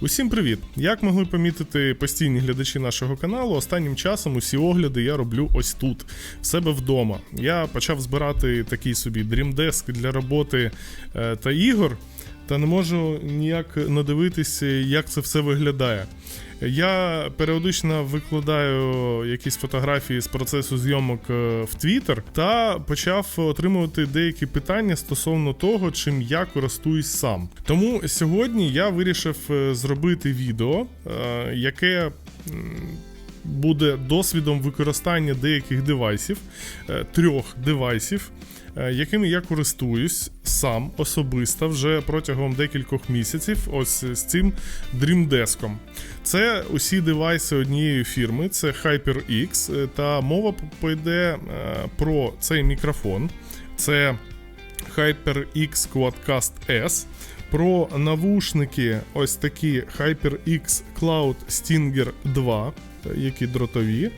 Усім привіт! Як могли помітити постійні глядачі нашого каналу, останнім часом усі огляди я роблю ось тут, в себе вдома. Я почав збирати такий собі дрімдеск для роботи е, та ігор, та не можу ніяк надивитися, як це все виглядає. Я періодично викладаю якісь фотографії з процесу зйомок е, в Twitter та почав отримувати деякі питання стосовно того, чим я користуюсь сам. Тому сьогодні я вирішив е, зробити відео, е, яке. Буде досвідом використання деяких девайсів, трьох девайсів, якими я користуюсь сам особисто вже протягом декількох місяців. Ось з цим Dream Desk. Це усі девайси однієї фірми, це HyperX, е, та мова пойде е, про цей мікрофон. Це HyperX Quadcast S. Про навушники ось такі HyperX Cloud Stinger 2, які дротові.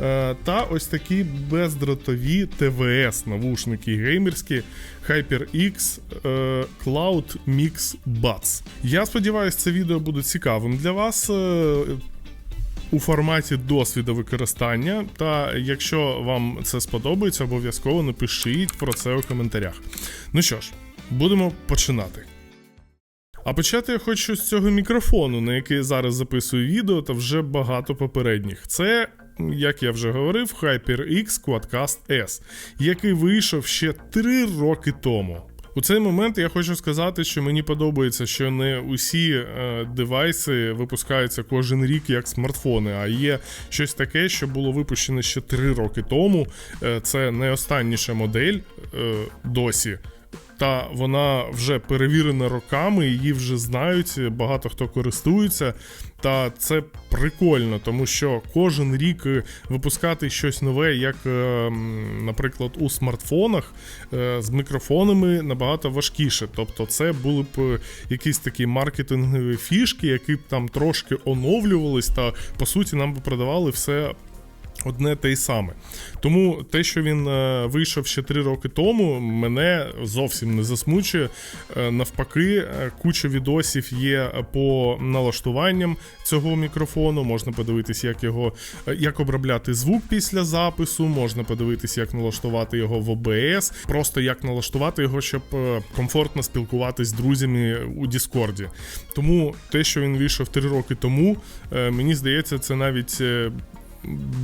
е, Та ось такі бездротові ТВС навушники геймерські HyperX е, Cloud Mix Buds. Я сподіваюся, це відео буде цікавим для вас. е, у форматі досвіду використання. Та якщо вам це сподобається, обов'язково напишіть про це у коментарях. Ну що ж, будемо починати. А почати я хочу з цього мікрофону, на який зараз записую відео, та вже багато попередніх. Це, як я вже говорив, HyperX Quadcast S, який вийшов ще 3 роки тому. У цей момент я хочу сказати, що мені подобається, що не усі е, девайси випускаються кожен рік як смартфони, а є щось таке, що було випущено ще 3 роки тому. Е, це найостанніша модель е, досі. Та вона вже перевірена роками, її вже знають, багато хто користується. Та це прикольно, тому що кожен рік е, випускати щось нове, як, е, наприклад, у смартфонах е, з мікрофонами набагато важкіше. Тобто, це були б якісь такі маркетингові фішки, які б там трошки оновлювались, та по суті нам би продавали все одне те й саме. Тому те, що він е, вийшов ще три роки тому, мене зовсім не засмучує. Е, навпаки, е, куча відосів є по налаштуванням цього мікрофону. Можна подивитись, як його е, як обробляти звук після запису, можна подивитись, як налаштувати його в OBS, просто як налаштувати його, щоб е, комфортно спілкуватись з друзями у Діскорді. Тому те, що він вийшов три роки тому, е, мені здається, це навіть. е,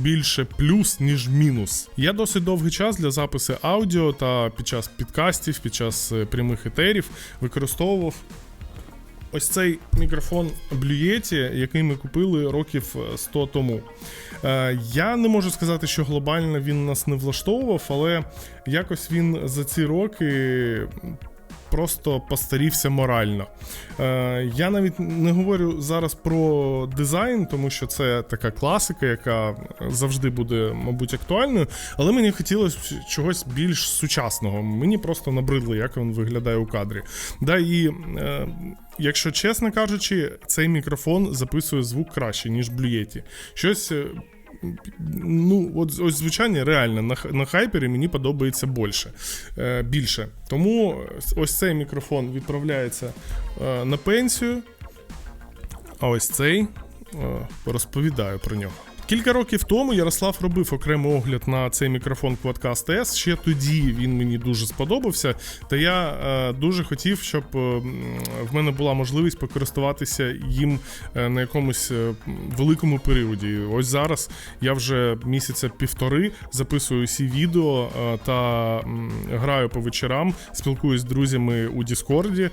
більше плюс, ніж мінус. Я досить довгий час для запису аудіо та під час підкастів, під час е, прямих етерів використовував ось цей мікрофон Yeti, який ми купили років е, 100 тому. Е, Я не можу сказати, що глобально він нас не влаштовував, але якось він за ці роки просто постарівся морально. Е, я навіть не говорю зараз про дизайн, тому що це така класика, яка завжди буде, мабуть, актуальною. Але мені хотілося чогось більш сучасного. Мені просто набридло, як він виглядає у кадрі. Да, і е, якщо чесно кажучи, цей мікрофон записує звук краще, ніж Yeti. Щось. Ну, от ось звучання реально на, на хайпері мені подобається більше. Е, більше. Тому ось цей мікрофон відправляється е, на пенсію. А ось цей е, розповідаю про нього. Кілька років тому Ярослав робив окремий огляд на цей мікрофон Quadcast S. Ще тоді він мені дуже сподобався. Та я е, дуже хотів, щоб е, в мене була можливість покористуватися їм е, на якомусь е, великому періоді. Ось зараз я вже місяця півтори записую всі відео е, та граю по вечорам, спілкуюсь з друзями у Діскорді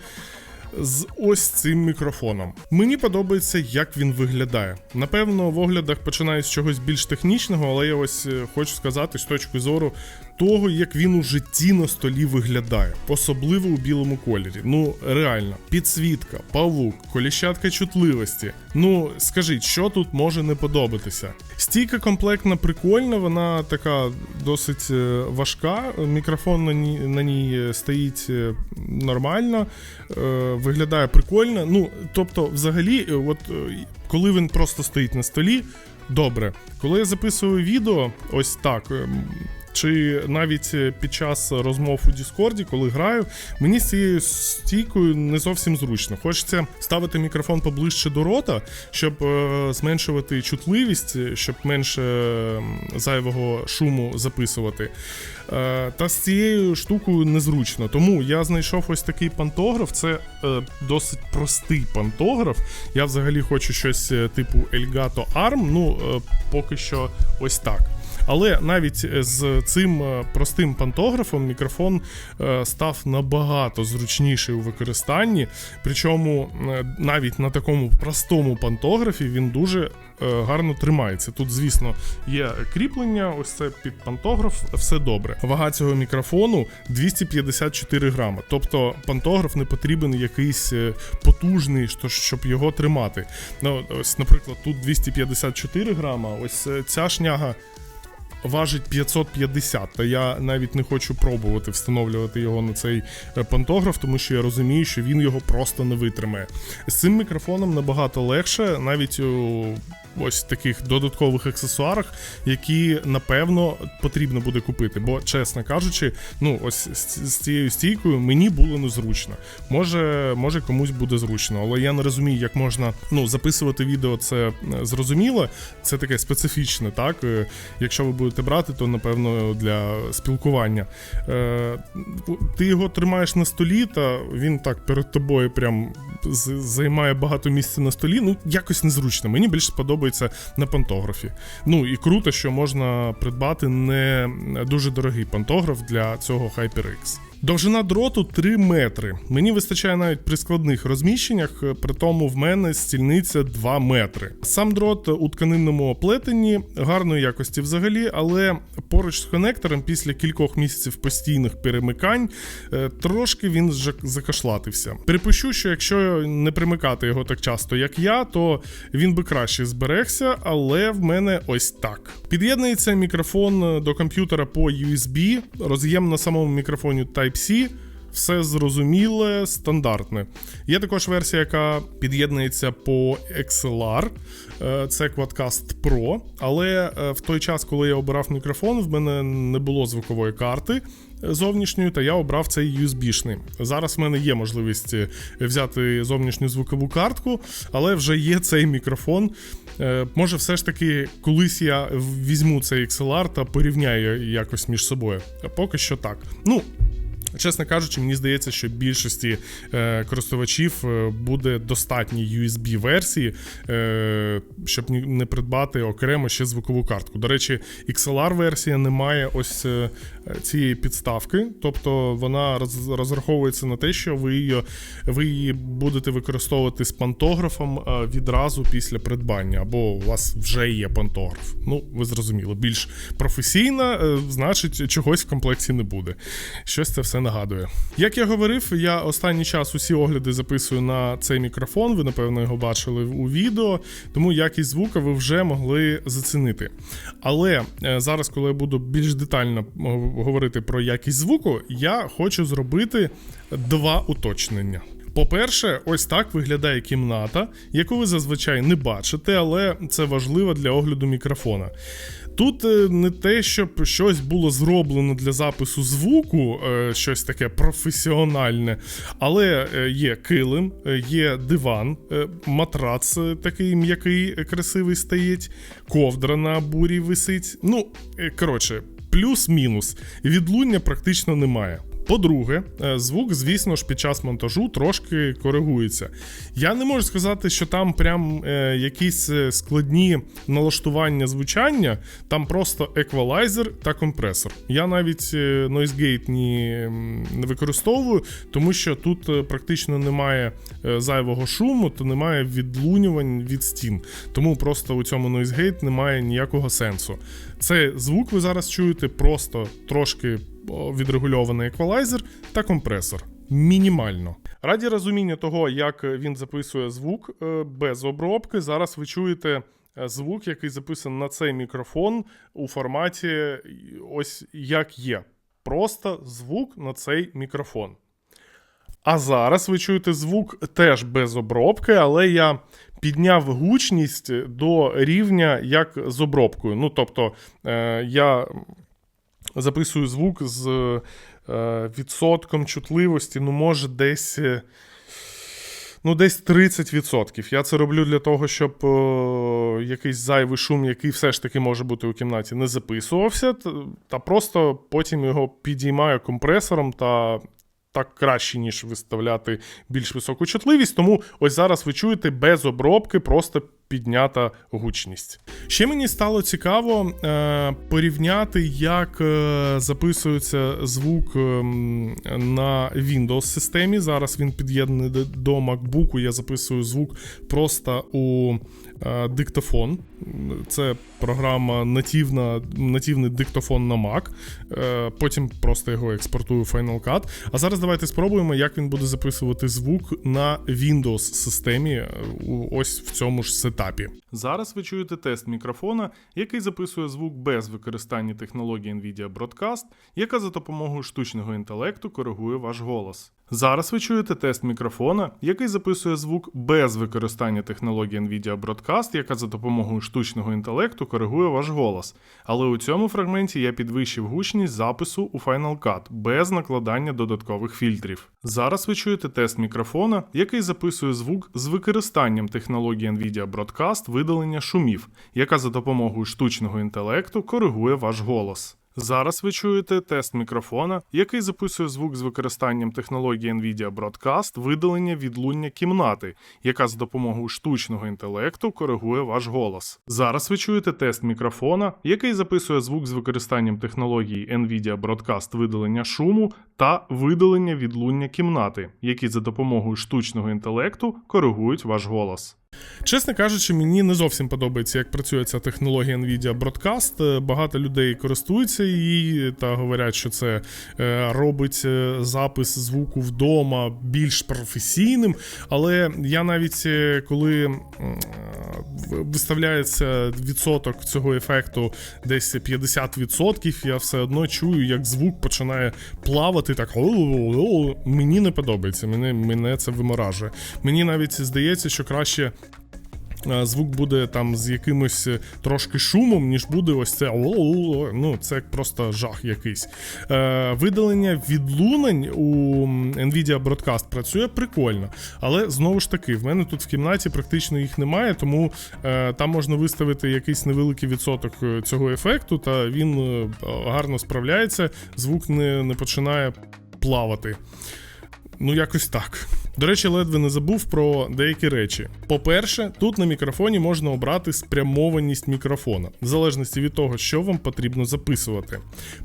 з ось цим мікрофоном. Мені подобається, як він виглядає. Напевно, в оглядах починаю з чогось більш технічного, але я ось е, хочу сказати з точки зору того, як він у житті на столі виглядає, особливо у білому кольорі. Ну реально, підсвітка, павук, коліщатка чутливості. Ну скажіть, що тут може не подобатися? Стійка комплектна прикольна, вона така досить е, важка. Мікрофон на ній, на ній е, стоїть е, нормально, виглядає прикольно. Ну, тобто, взагалі, от коли він просто стоїть на столі, добре. Коли я записую відео, ось так. Чи навіть е, під час розмов у Діскорді, коли граю, мені з цією стійкою не зовсім зручно. Хочеться ставити мікрофон поближче до рота, щоб е, зменшувати чутливість, щоб менше зайвого шуму записувати. Е, Та з цією штукою незручно. Тому я знайшов ось такий пантограф. Це досить простий пантограф. Я взагалі хочу щось типу Elgato Arm. Ну, поки що ось так. Але навіть з цим е, простим пантографом мікрофон е, став набагато зручніший у використанні. Причому е, навіть на такому простому пантографі він дуже е, гарно тримається. Тут, звісно, є кріплення, ось це під пантограф, все добре. Вага цього мікрофону 254 грама. Тобто пантограф не потрібен якийсь е, потужний, що- щоб його тримати. Ну, ось, наприклад, тут 254 грама, ось е, ця шняга важить 550, та я навіть не хочу пробувати встановлювати його на цей е, пантограф, тому що я розумію, що він його просто не витримає. З цим мікрофоном набагато легше, навіть у ось таких додаткових аксесуарах, які напевно потрібно буде купити. Бо, чесно кажучи, ну ось з, цією стійкою мені було незручно. Може, може комусь буде зручно, але я не розумію, як можна ну записувати відео. Це е, зрозуміло, це таке специфічне, так. Е, Якщо ви будете брати, то напевно для спілкування. Е, ти його тримаєш на столі, та він так перед тобою прям займає багато місця на столі. Ну, якось незручно. Мені більше подобається на пантографі. Ну і круто, що можна придбати не дуже дорогий пантограф для цього HyperX. Довжина дроту 3 метри. Мені вистачає навіть при складних розміщеннях, е, при тому в мене стільниця 2 метри. Сам дрот у тканинному оплетенні гарної якості взагалі, але поруч з конектором після кількох місяців постійних перемикань е, трошки він закашлатився. Припущу, що якщо не примикати його так часто, як я, то він би краще зберегся, але в мене ось так. Під'єднується мікрофон е, до комп'ютера по USB, роз'єм на самому мікрофоні Type-C. Все зрозуміле, стандартне. Є також версія, яка під'єднується по XLR, е, це Quadcast Pro. Але е, в той час, коли я обирав мікрофон, в мене не було звукової карти е, зовнішньої, та я обрав цей USB-шний. Зараз в мене є можливість взяти зовнішню звукову картку, але вже є цей мікрофон. Може, все ж таки, колись я візьму цей XLR та порівняю якось між собою. А поки що так. Ну. Чесно кажучи, мені здається, що більшості е, користувачів е, буде достатньо USB-версії, е, щоб не придбати окремо ще звукову картку. До речі, XLR-версія не має ось е, цієї підставки, тобто вона роз, розраховується на те, що ви її, ви її будете використовувати з пантографом відразу після придбання, або у вас вже є пантограф. Ну, ви зрозуміли, більш професійна, е, значить, чогось в комплекті не буде. Щось це все нагадує. Як я говорив, я останній час усі огляди записую на цей мікрофон. Ви, напевно, його бачили у відео, тому якість звука ви вже могли зацінити. Але е, зараз, коли я буду більш детально е, говорити про якість звуку, я хочу зробити два уточнення. По-перше, ось так виглядає кімната, яку ви зазвичай не бачите, але це важливо для огляду мікрофона. Тут е, не те, щоб щось було зроблено для запису звуку, е, щось таке професіональне, але е, є килим, є диван, матрац такий м'який, красивий стоїть, ковдра на бурі висить. Ну, коротше, плюс-мінус. Відлуння практично немає. По-друге, е, звук, звісно ж, під час монтажу трошки коригується. Я не можу сказати, що там прям е, якісь е, складні налаштування звучання, там просто еквалайзер та компресор. Я навіть Noise ні, не використовую, тому що тут практично немає зайвого шуму, то немає відлунювань від стін. Тому просто у цьому Noise Gate немає ніякого сенсу. Це звук ви зараз чуєте просто трошки відрегульований еквалайзер та компресор. Мінімально. Раді розуміння того, як він записує звук е, без обробки, зараз ви чуєте е, звук, який записаний на цей мікрофон у форматі е, ось як є. Просто звук на цей мікрофон. А зараз ви чуєте звук теж без обробки, але я підняв гучність до рівня як з обробкою. Ну, тобто, я записую звук з е, відсотком чутливості, ну, може, десь. е, Ну, десь 30%. Я це роблю для того, щоб е, якийсь зайвий шум, який все ж таки може бути у кімнаті, не записувався, та просто потім його підіймаю компресором та. Так краще, ніж виставляти більш високу чутливість. Тому ось зараз ви чуєте без обробки, просто піднята гучність. Ще мені стало цікаво е, порівняти, як е, записується звук ем, на Windows системі. Зараз він під'єднаний до MacBook. Я записую звук просто у е, диктофон. Це програма нативна, нативний диктофон на Mac. Е, потім просто його експортую в Final Cut. А зараз давайте спробуємо, як він буде записувати звук на Windows системі е, ось в цьому ж сетапі. Зараз ви чуєте тест мікрофона, який записує звук без використання технології NVIDIA Broadcast, яка за допомогою штучного інтелекту коригує ваш голос. Зараз ви чуєте тест мікрофона, який записує звук без використання технології NVIDIA Broadcast, яка за допомогою штучного інтелекту коригує ваш голос. Але у цьому фрагменті я підвищив гучність запису у Final Cut без накладання додаткових фільтрів. Зараз ви чуєте тест мікрофона, який записує звук з використанням технології NVIDIA Broadcast видалення шумів, яка за допомогою штучного інтелекту коригує ваш голос. Зараз ви чуєте тест мікрофона, який записує звук з використанням технології NVIDIA Broadcast видалення відлуння кімнати, яка з допомогою штучного інтелекту коригує ваш голос. Зараз ви чуєте тест мікрофона, який записує звук з використанням технології NVIDIA Broadcast видалення шуму та видалення відлуння кімнати, які за допомогою штучного інтелекту коригують ваш голос. Чесно кажучи, мені не зовсім подобається, як працює ця технологія NVIDIA Broadcast. Е, Багато людей користуються її та говорять, що це е, робить е, запис звуку вдома більш професійним. Але я навіть коли виставляється відсоток цього ефекту десь 50%, я все одно чую, як звук починає плавати так. Мені не подобається, мене, мене це виморажує. Мені навіть здається, що краще. Звук буде там з якимось е, трошки шумом, ніж буде ось це. Ну, це просто жах якийсь. Е, видалення відлунень у Nvidia Broadcast працює прикольно. Але знову ж таки, в мене тут в кімнаті практично їх немає, тому е, там можна виставити якийсь невеликий відсоток е, цього ефекту, та він е, гарно справляється, звук не, не починає плавати. Ну, якось так. До речі, ледве не забув про деякі речі. По-перше, тут на мікрофоні можна обрати спрямованість мікрофона, в залежності від того, що вам потрібно записувати.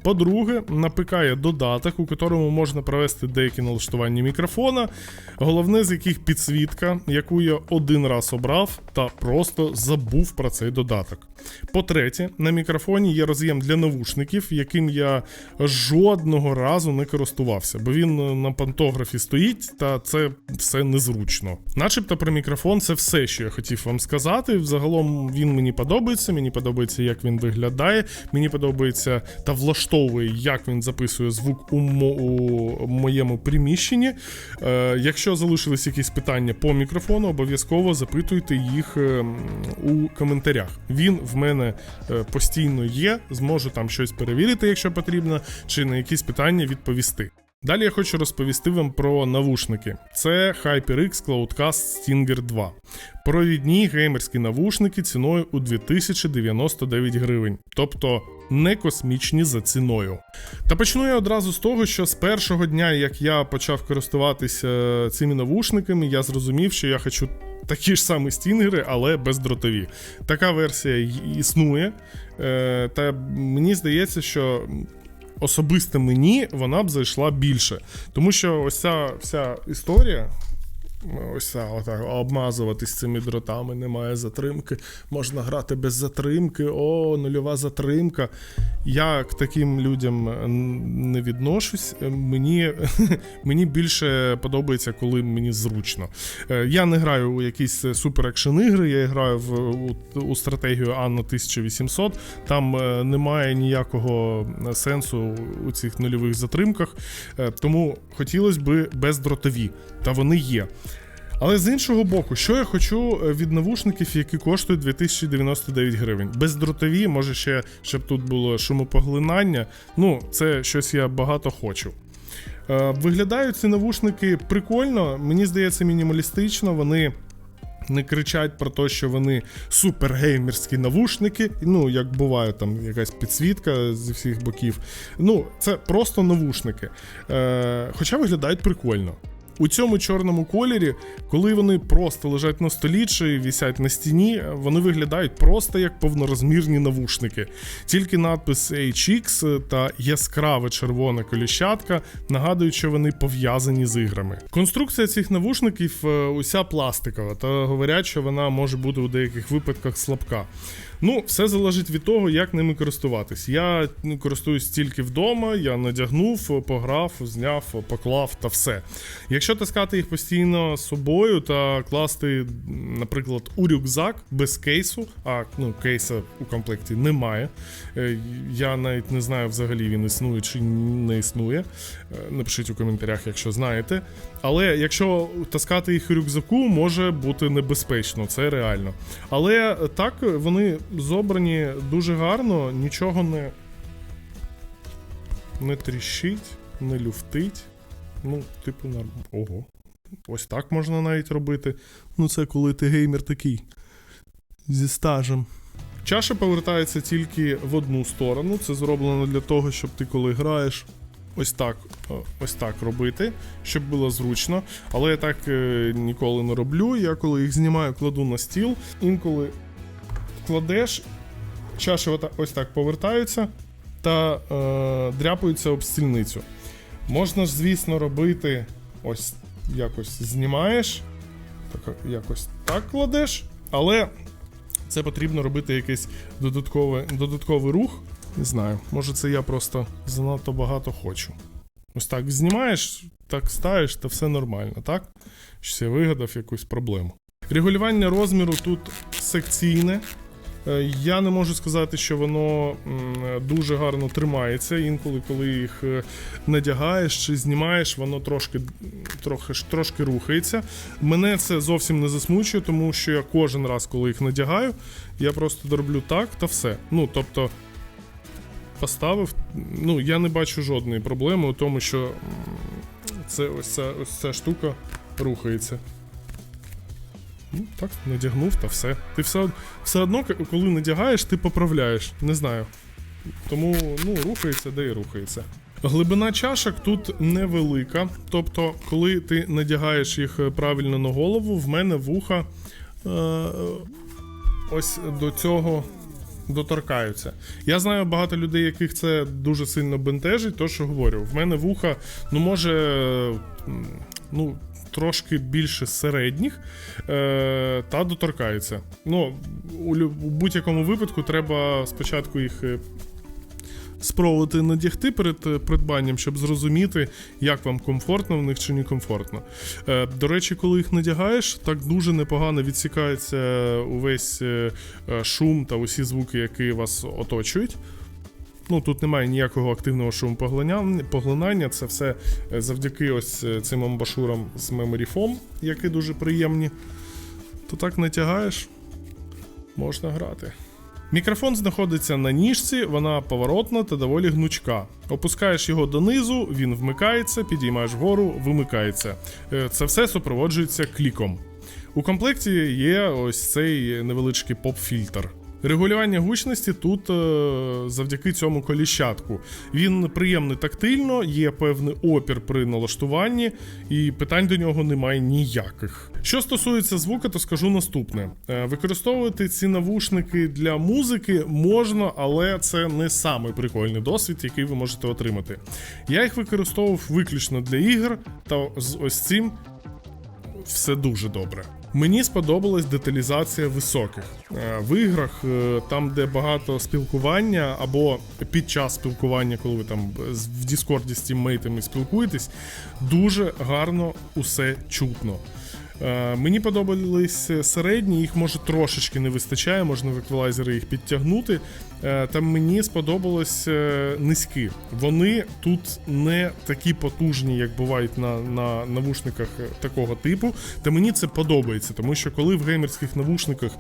По-друге, на ПК є додаток, у якому можна провести деякі налаштування мікрофона, головне з яких підсвітка, яку я один раз обрав та просто забув про цей додаток. По-третє, на мікрофоні є роз'єм для навушників, яким я жодного разу не користувався, бо він е, на пантографі стоїть, та це все незручно. Начебто про мікрофон це все, що я хотів вам сказати. Взагалом він мені подобається. Мені подобається, як він виглядає. Мені подобається та влаштовує, як він записує звук у, мо- у моєму приміщенні. Е, якщо залишились якісь питання по мікрофону, обов'язково запитуйте їх е, у коментарях. Він в мене е, постійно є, зможу там щось перевірити, якщо потрібно, чи на якісь питання відповісти. Далі я хочу розповісти вам про навушники. Це HyperX Cloudcast Stinger 2. Провідні геймерські навушники ціною у 2099 гривень, тобто не космічні за ціною. Та почну я одразу з того, що з першого дня, як я почав користуватися цими навушниками, я зрозумів, що я хочу такі ж самі стінгери, але бездротові. Така версія існує. Е, Та мені здається, що особисто мені вона б зайшла більше. Тому що ось ця вся історія. Ось отак, обмазуватись цими дротами, немає затримки. Можна грати без затримки, о, нульова затримка. Я к таким людям е, не відношусь. Е, Мені, мені більше подобається, коли мені зручно. Е, Я не граю у якісь супер екшен ігри, я граю в, у, у стратегію Анна 1800. Там немає ніякого сенсу у цих нульових затримках. Тому хотілося б бездротові, та вони є. Але з іншого боку, що я хочу е, від навушників, які коштують 2099 гривень. Бездротові, може ще щоб тут було шумопоглинання. Ну, це щось я багато хочу. Е, Виглядають ці навушники прикольно, мені здається, мінімалістично. Вони не кричать про те, що вони супергеймерські навушники. Ну, як буває, там якась підсвітка зі всіх боків. Ну, це просто навушники. Е, Хоча виглядають прикольно. У цьому чорному кольорі, коли вони просто лежать на столі чи вісять на стіні, вони виглядають просто як повнорозмірні навушники. Тільки надпис HX та яскраве червона коліщатка нагадують, що вони пов'язані з іграми. Конструкція цих навушників е, уся пластикова, та говорять, що вона може бути у деяких випадках слабка. Ну, все залежить від того, як ними користуватись. Я ну, користуюсь тільки вдома, я надягнув, пограв, зняв, поклав та все. Якщо таскати їх постійно з собою та класти, наприклад, у рюкзак без кейсу, а ну, кейса у комплекті немає. Е, Я навіть не знаю, взагалі він існує чи не існує. Е, Напишіть у коментарях, якщо знаєте. Але якщо таскати їх у рюкзаку, може бути небезпечно, це реально. Але так вони зобрані дуже гарно, нічого не, не тріщить, не люфтить. Ну, типу, норм. Ого. Ось так можна навіть робити. Ну, це коли ти геймер такий. Зі стажем. Чаша повертається тільки в одну сторону. Це зроблено для того, щоб ти коли граєш. Ось так, ось так робити, щоб було зручно. Але я так е, ніколи не роблю. Я коли їх знімаю, кладу на стіл. Інколи кладеш, чаші ось так повертаються та е, дряпаються об стільницю. Можна ж, звісно, робити ось якось знімаєш, так, якось так кладеш, але це потрібно робити якийсь додатковий, додатковий рух. Не знаю, може це я просто занадто багато хочу. Ось так знімаєш, так ставиш, та все нормально, так? Щось я вигадав якусь проблему. Регулювання розміру тут секційне. Е, Я не можу сказати, що воно дуже гарно тримається. Інколи, коли їх е, надягаєш чи знімаєш, воно трошки, трохи, трошки рухається. Мене це зовсім не засмучує, тому що я кожен раз, коли їх надягаю, я просто роблю так та все. Ну, тобто, поставив. Ну, я не бачу жодної проблеми у тому, що це ось ця, ось ця штука рухається. Ну, так, надягнув та все. Ти все, все одно, коли надягаєш, ти поправляєш. Не знаю. Тому ну, рухається, де і рухається. Глибина чашок тут невелика. Тобто, коли ти надягаєш їх е, правильно на голову, в мене вуха е, ось до цього доторкаються. Я знаю багато людей, яких це дуже сильно бентежить, то що говорю. В мене вуха, ну, може, ну, трошки більше середніх е, та доторкаються. Ну, у, у будь-якому випадку треба спочатку їх. е, Спробувати надягти перед е, придбанням, щоб зрозуміти, як вам комфортно в них чи не комфортно. Е, до речі, коли їх надягаєш, так дуже непогано відсікається увесь шум та усі звуки, які вас оточують. Ну, тут немає ніякого активного шумопоглинання, поглинання, це все е, завдяки ось е, цим амбашурам з Foam, які дуже приємні. То так натягаєш, можна грати. Мікрофон знаходиться на ніжці, вона поворотна та доволі гнучка. Опускаєш його донизу, він вмикається, підіймаєш вгору, вимикається. Е, Це все супроводжується кліком. У комплекті є ось цей невеличкий поп-фільтр. Регулювання гучності тут е, завдяки цьому коліщатку. Він приємний тактильно, є певний опір при налаштуванні, і питань до нього немає ніяких. Що стосується звука, то скажу наступне: Е, використовувати ці навушники для музики можна, але це не самий прикольний досвід, який ви можете отримати. Я їх використовував виключно для ігр, та з ось цим все дуже добре. Мені сподобалась деталізація високих. Е, В іграх, е, там, де багато спілкування, або під час спілкування, коли ви там з- в Діскорді з тіммейтами спілкуєтесь, дуже гарно усе чутно. Е, Мені подобались середні, їх може трошечки не вистачає, можна в еквалайзери їх підтягнути. Е, Та мені сподобалось е, низькі. Вони тут не такі потужні, як бувають на, на навушниках е, такого типу. Та мені це подобається, тому що коли в геймерських навушниках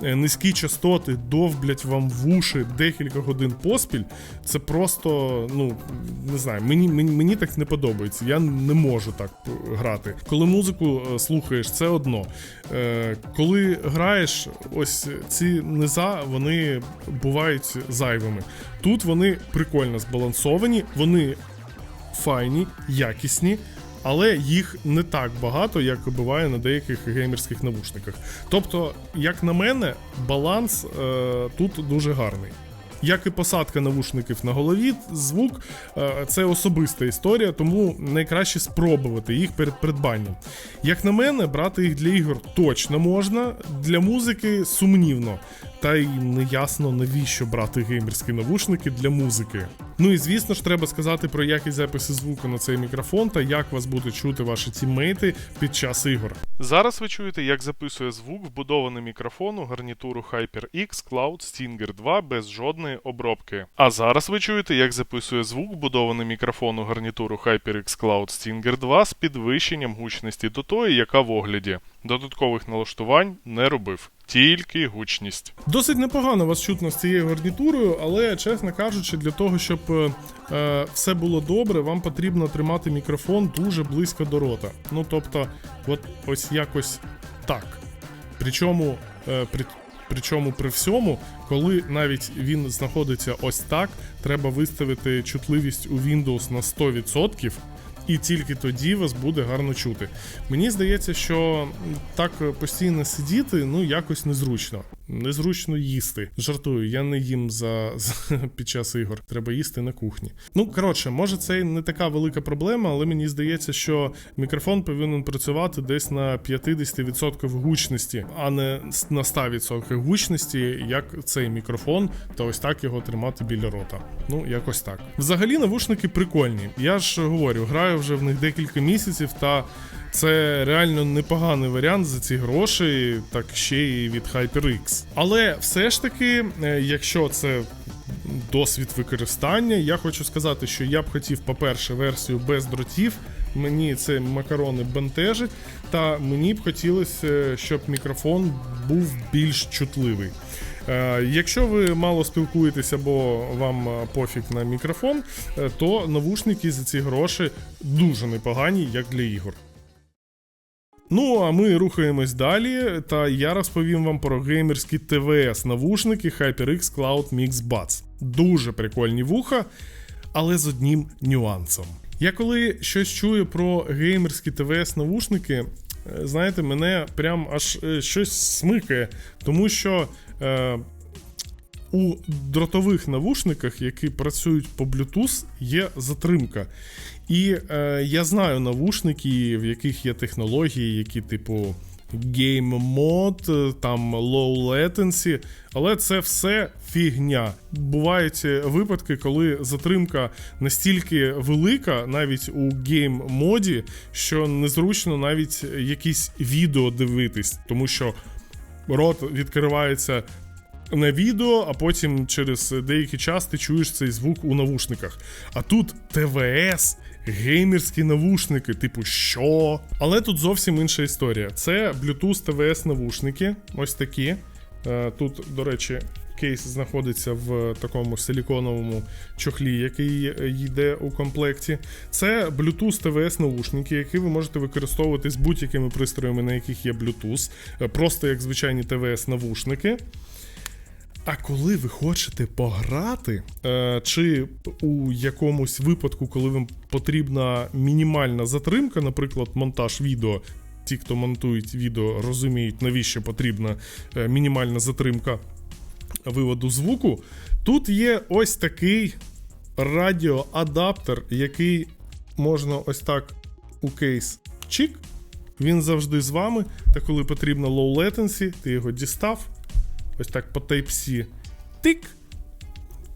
низькі частоти довблять вам в уші декілька годин поспіль, це просто, ну не знаю, мені, мені, мені так не подобається. Я не можу так грати. Коли музику слухаєш, це одно. Коли граєш, ось ці низа, вони бувають зайвими. Тут вони прикольно збалансовані, вони файні, якісні. Але їх не так багато, як буває на деяких геймерських навушниках. Тобто, як на мене, баланс е, тут дуже гарний. Як і посадка навушників на голові, звук е, це особиста історія, тому найкраще спробувати їх перед придбанням. Як на мене, брати їх для ігор точно можна, для музики сумнівно. Та й не ясно навіщо брати геймерські навушники для музики. Ну і звісно ж, треба сказати про якість запису звуку на цей мікрофон та як вас будуть чути ваші тіммейти під час ігор. Зараз ви чуєте, як записує звук вбудований мікрофон у гарнітуру HyperX Cloud Stinger 2 без жодної обробки. А зараз ви чуєте, як записує звук вбудований мікрофон у гарнітуру HyperX Cloud Stinger 2 з підвищенням гучності до тої, яка в огляді. Додаткових налаштувань не робив. Тільки гучність. Досить непогано вас чутно з цією гарнітурою, але, чесно кажучи, для того, щоб е, е, все було добре, вам потрібно тримати мікрофон дуже близько до рота. Ну тобто, от ось якось так. Причому, е, при, причому при всьому, коли навіть він знаходиться ось так, треба виставити чутливість у Windows на 100%. І тільки тоді вас буде гарно чути. Мені здається, що так постійно сидіти ну якось незручно. Незручно їсти. Жартую, я не їм за, за під час ігор. Треба їсти на кухні. Ну коротше, може, це не така велика проблема, але мені здається, що мікрофон повинен працювати десь на 50% гучності, а не на 100% гучності, як цей мікрофон, та ось так його тримати біля рота. Ну, якось так. Взагалі, навушники прикольні. Я ж говорю, граю вже в них декілька місяців, та це реально непоганий варіант за ці гроші, так ще й від HyperX. Але все ж таки, е, якщо це досвід використання, я хочу сказати, що я б хотів, по-перше, версію без дротів. Мені це макарони бентежить, та мені б хотілося, щоб мікрофон був більш чутливий. Е, Якщо ви мало спілкуєтеся або вам е, пофіг на мікрофон, е, то навушники за ці гроші дуже непогані, як для ігор. Ну, а ми рухаємось далі, та я розповім вам про геймерські ТВС навушники HyperX Cloud Mix Buds. Дуже прикольні вуха, але з одним нюансом. Я коли щось чую про геймерські ТВС навушники, е, знаєте, мене прям аж щось смикає, тому що. Е, у дротових навушниках, які працюють по Bluetooth, є затримка. І е, я знаю навушники, в яких є технології, які, типу, Game Mode, там Low Latency, але це все фігня. Бувають випадки, коли затримка настільки велика, навіть у гейм моді, що незручно навіть якісь відео дивитись, тому що рот відкривається на відео, а потім через деякий час ти чуєш цей звук у навушниках. А тут ТВС, геймерські навушники, типу, що? Але тут зовсім інша історія. Це Bluetooth ТВС навушники, ось такі. Е, Тут, до речі, кейс знаходиться в такому силіконовому чохлі, який йде у комплекті. Це Bluetooth ТВС наушники, які ви можете використовувати з будь-якими пристроями, на яких є Bluetooth, е, просто як звичайні ТВС навушники. А коли ви хочете пограти, е, чи у якомусь випадку, коли вам потрібна мінімальна затримка, наприклад, монтаж відео. Ті, хто монтують відео, розуміють, навіщо потрібна е, мінімальна затримка виводу звуку. Тут є ось такий радіоадаптер, який можна ось так у кейс чик. Він завжди з вами. Та коли потрібно low latency, ти його дістав. Ось так по Type-C. Тик.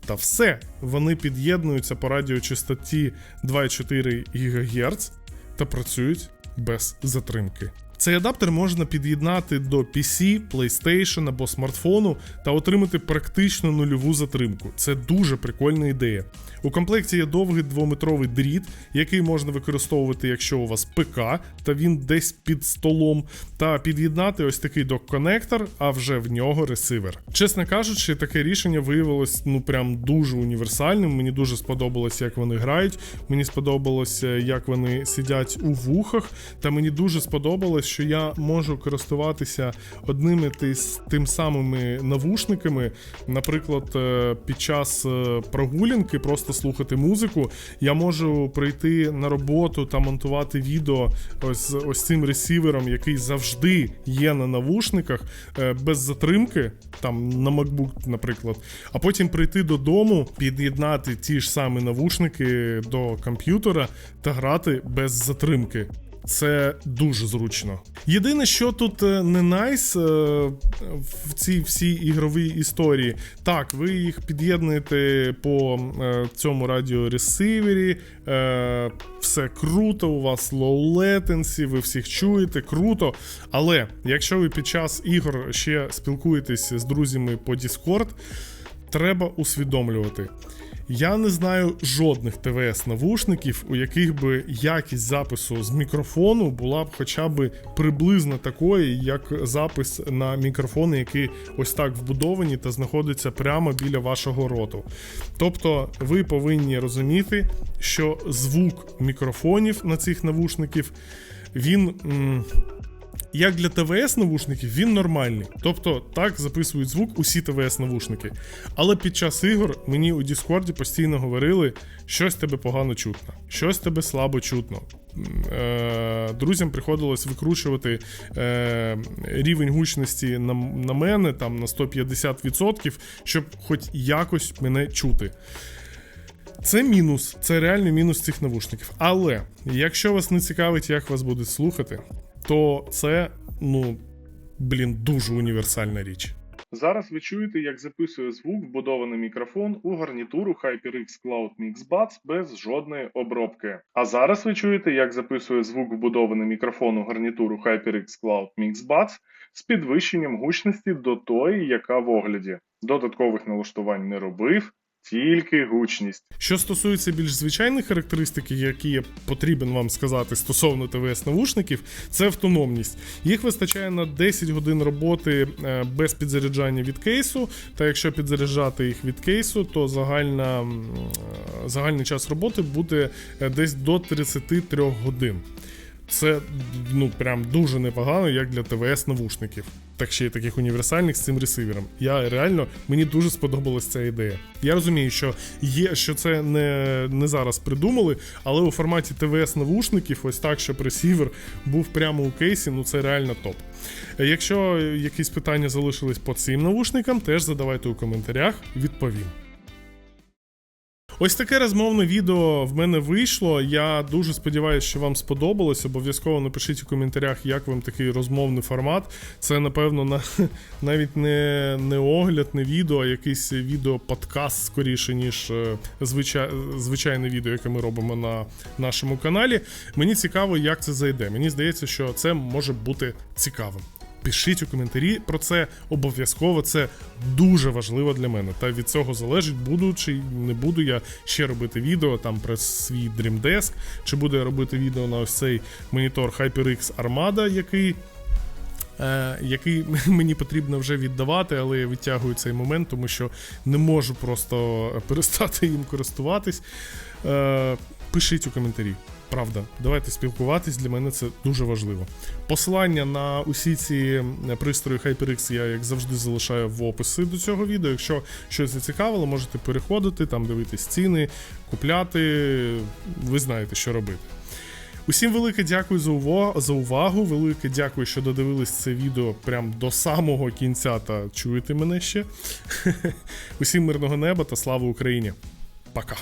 Та все. Вони під'єднуються по радіочастоті 2,4 ГГц та працюють без затримки. Цей адаптер можна під'єднати до PC, PlayStation або смартфону та отримати практично нульову затримку. Це дуже прикольна ідея. У комплекті є довгий двометровий дріт, який можна використовувати, якщо у вас ПК, та він десь під столом, та під'єднати ось такий док-конектор, а вже в нього ресивер. Чесно кажучи, таке рішення виявилось ну прям дуже універсальним. Мені дуже сподобалось, як вони грають. Мені сподобалося, як вони сидять у вухах. Та мені дуже сподобалось, що я можу користуватися одними тим самими навушниками. Наприклад, е, під час е, прогулянки просто слухати музику. Я можу прийти на роботу та монтувати відео ось ось цим ресівером, який завжди є на навушниках, е, без затримки, там на MacBook, наприклад. А потім прийти додому, під'єднати ті ж самі навушники до комп'ютера та грати без затримки. Це дуже зручно. Єдине, що тут е, не найс е, в цій всій ігровій історії. Так, ви їх під'єднуєте по е, цьому радіоресивері, все круто, у вас low latency, ви всіх чуєте, круто. Але якщо ви під час ігор ще спілкуєтесь з друзями по Discord, треба усвідомлювати. Я не знаю жодних ТВС-навушників, у яких би якість запису з мікрофону була б хоча б приблизно такою, як запис на мікрофони, які ось так вбудовані та знаходяться прямо біля вашого роту. Тобто ви повинні розуміти, що звук мікрофонів на цих навушників він. м, як для ТВС навушників він нормальний. Тобто так записують звук усі ТВС навушники. Але під час ігор мені у Діскорді постійно говорили, щось тебе погано чутно, щось тебе слабо чутно. Е, друзям приходилось викручувати е, рівень гучності на, мене там на 150%, щоб хоч якось мене чути. Це мінус, це реальний мінус цих навушників. Але якщо вас не цікавить, як вас буде слухати, то це, ну, блін, дуже універсальна річ. Зараз ви чуєте, як записує звук вбудований мікрофон у гарнітуру HyperX Cloud Mix Buds без жодної обробки. А зараз ви чуєте, як записує звук вбудований мікрофон у гарнітуру HyperX Cloud Mix Buds з підвищенням гучності до тої, яка в огляді. Додаткових налаштувань не робив. Тільки гучність. Що стосується більш звичайних характеристик, які я потрібен вам сказати стосовно ТВС навушників, це автономність. Їх вистачає на 10 годин роботи е, без підзаряджання від кейсу. Та якщо підзаряджати їх від кейсу, то загальна, е, загальний час роботи буде е, десь до 33 годин. Це ну прям дуже непогано, як для ТВС навушників. Так ще й таких універсальних з цим ресивером. Я реально мені дуже сподобалась ця ідея. Я розумію, що є, що це не, не зараз придумали, але у форматі ТВС навушників, ось так, щоб ресівер був прямо у кейсі, ну це реально топ. Якщо якісь питання залишились по цим навушникам, теж задавайте у коментарях, відповім. Ось таке розмовне відео в мене вийшло. Я дуже сподіваюся, що вам сподобалось. Обов'язково напишіть у коментарях, як вам такий розмовний формат. Це, напевно, на, навіть не, не огляд, не відео, а якийсь відео-подкаст скоріше, ніж е, звичай, звичайне відео, яке ми робимо на нашому каналі. Мені цікаво, як це зайде. Мені здається, що це може бути цікавим. Пишіть у коментарі про це обов'язково. Це дуже важливо для мене. Та від цього залежить, буду чи не буду я ще робити відео там про свій Dream Desk, чи буду я робити відео на ось цей монітор HyperX Armada, який. Е, який мені потрібно вже віддавати, але я відтягую цей момент, тому що не можу просто перестати їм користуватись. Е, пишіть у коментарі. Правда, давайте спілкуватись. Для мене це дуже важливо. Посилання на усі ці пристрої HyperX я, як завжди, залишаю в описі до цього відео. Якщо щось зацікавило, можете переходити, там дивитись ціни, купляти. Ви знаєте, що робити. Усім велике дякую за увагу, за увагу. Велике дякую, що додивились це відео прям до самого кінця та чуєте мене ще. Усім мирного неба та слава Україні. Пока.